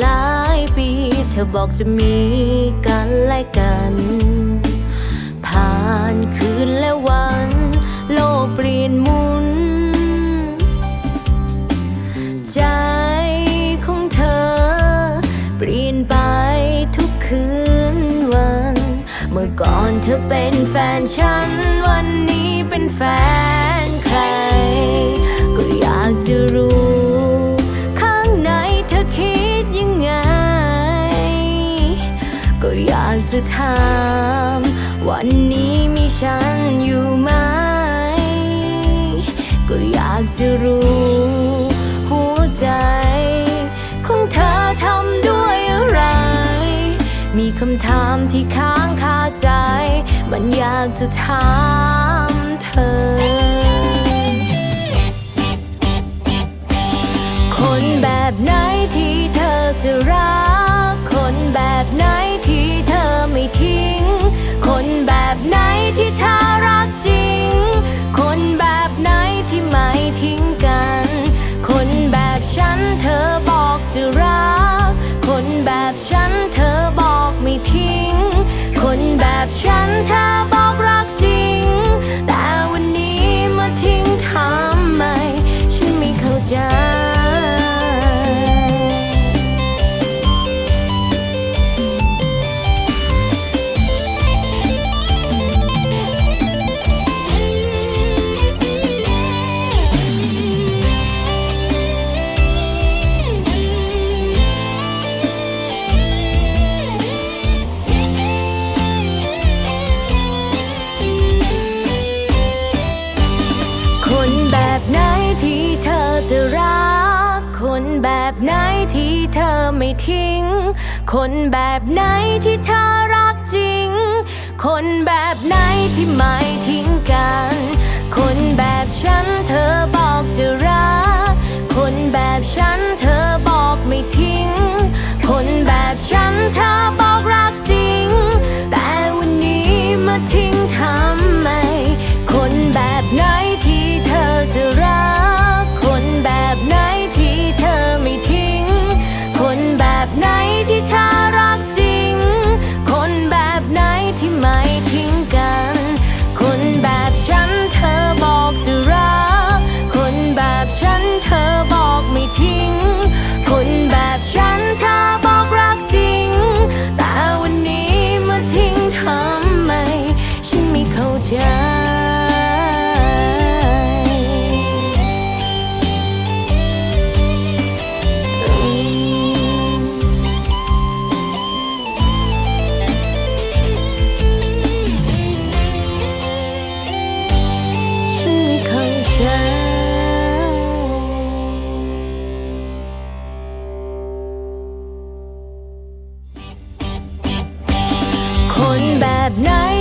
หลายปี เธอบอกจะมีกันและกัน ผ่านคืนและวัน โลกเปลี่ยนหมุน ใจของเธอ เปลี่ยนไปทุกคืนวัน เมื่อก่อนเธอเป็นแฟนฉัน วันนี้เป็นแฟนใครากจะถามวันนี้มีฉันอยู่ไหม ก็อยากจะรู้ หัวใจ ของเธอทำด้วยอะไร มีคำถามที่ค้างคาใจ มันอยากจะถามเธอ จะรัก คนแบบไหนที่เธอไม่ทิ้ง คนแบบไหนที่เธอรักจริง คนแบบไหนที่ไม่ทิ้งกัน คนแบบ แบบไหน